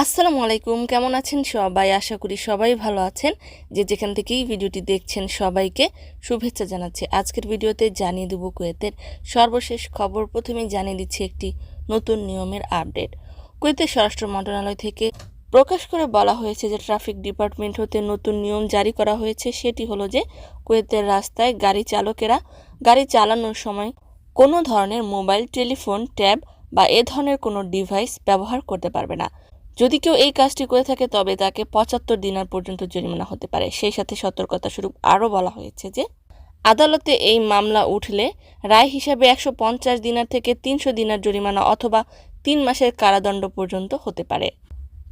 আসসালামু আলাইকুম, কেমন আছেন সবাই? আশা করি সবাই ভালো আছেন। যে যেখান থেকেই ভিডিওটি দেখছেন সবাইকে শুভেচ্ছা জানাচ্ছি। আজকের ভিডিওতে জানিয়ে দেবো কুয়েতের সর্বশেষ খবর। প্রথমেই জানিয়ে দিচ্ছি একটি নতুন নিয়মের আপডেট। কুয়েতের স্বরাষ্ট্র মন্ত্রণালয় থেকে প্রকাশ করে বলা হয়েছে যে ট্রাফিক ডিপার্টমেন্ট হতে নতুন নিয়ম জারি করা হয়েছে। সেটি হলো যে কুয়েতের রাস্তায় গাড়ি চালকেরা গাড়ি চালানোর সময় কোনো ধরনের মোবাইল, টেলিফোন, ট্যাব বা এ ধরনের কোনো ডিভাইস ব্যবহার করতে পারবে না। যদি কেউ এই কাজটি করে থাকে, তবে তাকে পঁচাত্তর দিনার পর্যন্ত জরিমানা হতে পারে। সেই সাথে সতর্কতা স্বরূপ আরও বলা হয়েছে যে, আদালতে এই মামলা উঠলে রায় হিসাবে একশো পঞ্চাশ দিনার থেকে তিনশো দিনার জরিমানা অথবা তিন মাসের কারাদণ্ড পর্যন্ত হতে পারে।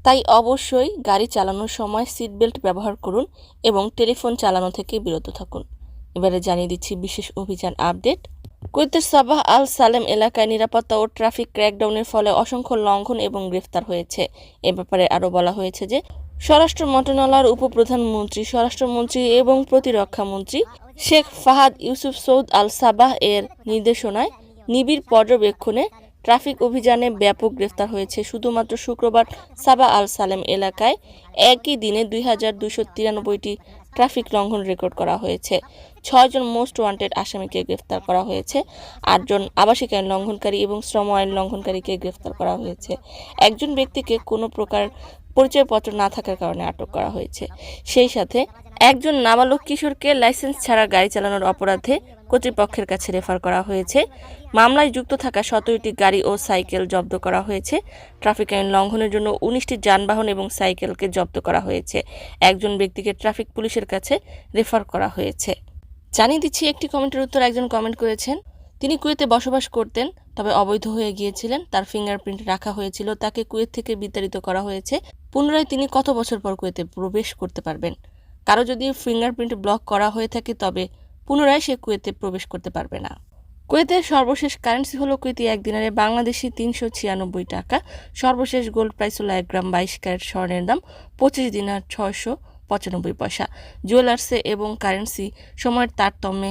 তাই অবশ্যই গাড়ি চালানোর সময় সিট বেল্ট ব্যবহার করুন এবং টেলিফোন চালানো থেকে বিরত থাকুন। এবারে জানিয়ে দিচ্ছি বিশেষ অভিযান আপডেট। কুয়েতের সাবাহ আল সালেম এলাকায় নিরাপত্তা ও ট্রাফিক ক্র্যাকডাউনের ফলে অসংখ্য লঙ্ঘন এবং গ্রেফতার হয়েছে। এ ব্যাপারে আরও বলা হয়েছে যে, স্বরাষ্ট্র মন্ত্রণালয়ের উপপ্রধানমন্ত্রী, স্বরাষ্ট্রমন্ত্রী এবং প্রতিরক্ষা মন্ত্রী Sheikh Fahad Yousuf Saud Al Sabah এর নির্দেশনায় নিবিড় পর্যবেক্ষণে ট্রাফিক অভিযানে ব্যাপক গ্রেফতার হয়েছে। শুধুমাত্র শুক্রবার সাবা আল সালেম এলাকায় একই দিনে দুই হাজার দুশো তিরানব্বইটি ট্রাফিক লঙ্ঘন রেকর্ড করা হয়েছে। ছয়জন মোস্ট ওয়ান্টেড আসামিকে গ্রেফতার করা হয়েছে। আটজন আবাসিক আইন লঙ্ঘনকারী এবং শ্রম আইন লঙ্ঘনকারীকে গ্রেফতার করা হয়েছে। একজন ব্যক্তিকে কোনো প্রকার পরিচয়পত্র না থাকার কারণে আটক করা হয়েছে। সেই সাথে একজন নাবালক কিশোরকে লাইসেন্স ছাড়া গাড়ি চালানোর অপরাধে কর্তৃপক্ষের কাছে রেফার করা হয়েছে। মামলায় যুক্ত থাকা সতেরোটি গাড়ি ও সাইকেল জব্দ করা হয়েছে। ট্রাফিক আইন লঙ্ঘনের জন্য উনিশটি যানবাহন এবং সাইকেলকে জব্দ করা হয়েছে। একজন ব্যক্তিকে ট্রাফিক পুলিশের কাছে রেফার করা হয়েছে। জানিয়ে দিচ্ছি, একটি কমেন্টের উত্তর একজন কমেন্ট করেছেন, তিনি কুয়েতে বসবাস করতেন, তবে অবৈধ হয়ে গিয়েছিলেন। তার ফিঙ্গারপ্রিন্ট রাখা হয়েছিল। তাকে কুয়েত থেকে বিতাড়িত করা হয়েছে। পুনরায় তিনি কত বছর পর কুয়েতে প্রবেশ করতে পারবেন? কারও যদি ফিঙ্গারপ্রিন্ট ব্লক করা হয়ে থাকে, তবে পুনরায় সে কুয়েতে প্রবেশ করতে পারবে না। কুয়েতের সর্বশেষ কারেন্সি হলো কুয়েতি এক দিনারে বাংলাদেশি তিনশো ছিয়ানব্বই টাকা, সর্বশেষ গোল্ড প্রাইস হলো এক গ্রাম বাইশ ক্যারেট স্বর্ণের দাম পঁচিশ দিনার ছয়শো পঁচানব্বই পয়সা। জুয়েলার্সে এবং কারেন্সি সময়ের তারতম্যে